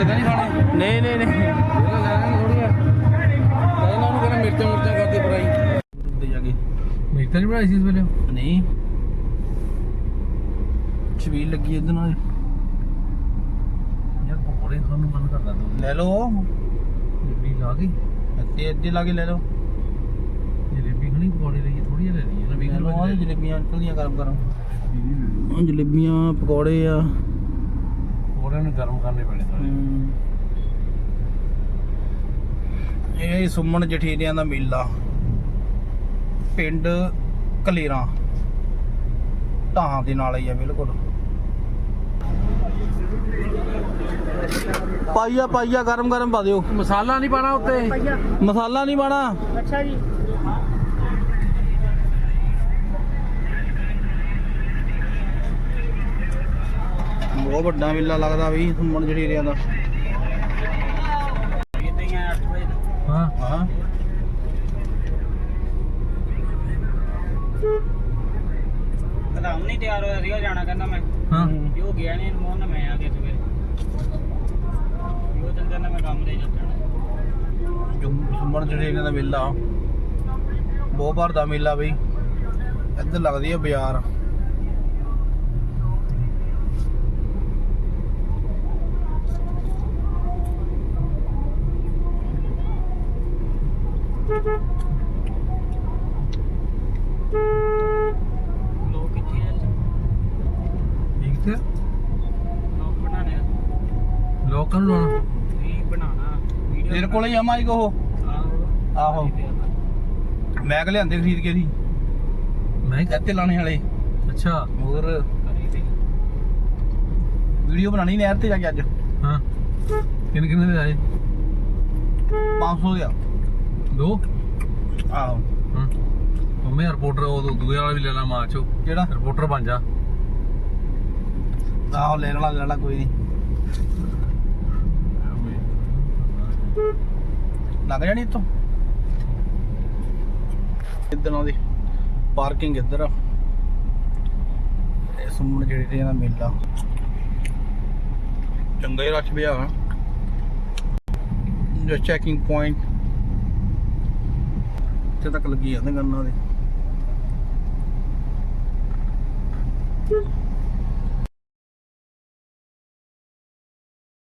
ਧੱਕੇ ਤਾਂ ਨਹੀਂ ਖਾਣੇ? ਨਹੀਂ ਨਹੀਂ ਨਹੀਂ। ਇਹਨਾਂ ਲੈਣਾ ਥੋੜੀ ਇਸ ਵੇਲੇ? ਨਹੀਂ। ਛਬੀਲ ਲੱਗੀ ਇਹਦੇ ਨਾਲ। ਯਾਰ ਪਕੌੜੇ ਖਾਣ ਨੂੰ ਮਨ ਕਰਦਾ ਦੋ ਲੈ ਲਓ। ਜਲੇਬੀ ਲਾ ਕੇ। ਅੱਧੇ ਅੱਧੇ ਲਾ ਕੇ ਲੈ ਲਓ। ਜਲੇਬੀ ਖਣੀ ਪਕੌੜੇ ਲਈ ਥੋੜੀ ਜਿਹੀ ਲੈ ਲਈ ਨਾ ਲੈ ਲਓ ਆਹ ਜਲੇਬੀਆਂ ਗਰਮ ਗਰਮ ਜਲੇਬੀਆਂ ਪਕੌੜੇ ਆ। ਪਕੌੜਿਆਂ ਨੂੰ ਗਰਮ ਕਰਨੇ ਪੈਣੇ ਸਾਰੇ। ਇਹ ਸੁਮਨ ਜਠੇਰਿਆਂ ਦਾ ਮੇਲਾ। ਪਿੰਡ ਕਲੇਰਾਂ। ਢਾਹਾਂ ਦੇ ਨਾਲ ਹੀ ਆ ਬਿਲਕੁਲ। ਪਾਈਆ ਪਾਈਆ ਗਰਮ ਗਰਮ ਪਾ ਦਿਓ। ਮਸਾਲਾ ਨਹੀਂ ਪਾਣਾ ਉੱਤੇ। ਮਸਾਲਾ ਨਹੀਂ ਪਾਣਾ ਅੱਛਾ ਜੀ। ਬਹੁਤ ਵੱਡਾ ਮੇਲਾ ਲੱਗਦਾ ਵੀ ਸੁਮਨ ਜਠੇਰਿਆਂ ਦਾ। ਹਾਂ। ਹਾਂ। ਕਦਮ ਨਹੀਂ ਤਿਆਰ ਹੋਇਆ ਸੀਗਾ ਜਾਣਾ ਕਹਿੰਦਾ ਮੈਂ। ਹਾਂ। ਜੋ ਗਿਆ ਨਹੀਂ ਮੋਹਨ ਨਾਲ ਮੈਂ ਆ ਗਿਆ ਸਵੇਰੇ ਜੋ ਚੰਦਰ ਨਾਲ ਮੈਂ ਕੰਮ ਦੇ ਜਾਣਾ। ਜੋ ਸੁਮਨ ਜਠੇਰਿਆਂ ਦਾ ਮੇਲਾ ਬਹੁਤ ਭਰ ਦਾ ਮੇਲਾ ਬਈ। ਇੱਧਰ ਲੱਗਦੀ ਹੈ ਬਾਜ਼ਾਰ। ਲੋਕ ਕਿੱਥੇ ਆ ਤੇ ਲੋਕ ਬਣਾਣੇ ਆ। ਲੋਕਾਂ ਨੂੰ ਲਾਉਣਾ। ਵੀ ਬਣਾਣਾ ਵੀਡੀਓ ਤੇਰੇ ਕੋਲੇ ਹੀ ਆ ਮਾਈਕ ਉਹ? ਆਹੋ। ਮੈਂ ਕਿ ਲਿਆਂਦੇ ਖਰੀਦ ਕੇ ਸੀ ਮੈਂ ਇੱਥੇ ਲਾਣੇ ਵਾਲੇ। ਅੱਛਾ। ਹੋਰ? ਵੀਡੀਓ ਬਣਾਣੀ ਨਹਿਰ ਤੇ ਜਾ ਕੇ ਅੱਜ। ਹਾਂ। ਕਿੰਨੇ ਕਿੰਨੇ ਦੇ ਆਏ? 500 ਦੇ ਆ। ਦੋ? ਆਹੋ। ਹਾਂ। ਮੰਮੀ ਰਿਪੋਰਟਰ ਉਹ ਦੂਏ ਵਾਲਾ ਵੀ ਲੈ ਲਾ ਮਾਂ ਚੋ। ਕਿਹੜਾ? ਰਿਪੋਰਟਰ ਬਣ ਜਾ। ਆਹੋ ਲੈਣ ਵਾਲਾ ਲੈ ਲਾ ਕੋਈ ਨਹੀਂ। ਲੱਗ ਜਾਣੀ ਇੱਥੋਂ? ਇੱਧਰ ਆਉਂਦੀ। ਪਾਰਕਿੰਗ ਇੱਧਰ ਆ। ਇਹ ਸੁਮਨ ਜਿਹੜੇ ਤੇ ਇਹਦਾ ਮੇਲਾ। ਚੰਗਾ ਹੀ ਰੱਛ ਪਿਆ। ਜੋ ਚੈਕਿੰਗ ਪੁਆਇੰਟ ਇੱਥੇ ਤੱਕ ਲੱਗੀ ਜਾਂਦੇ ਗੰਨਾਂ ਦੇ।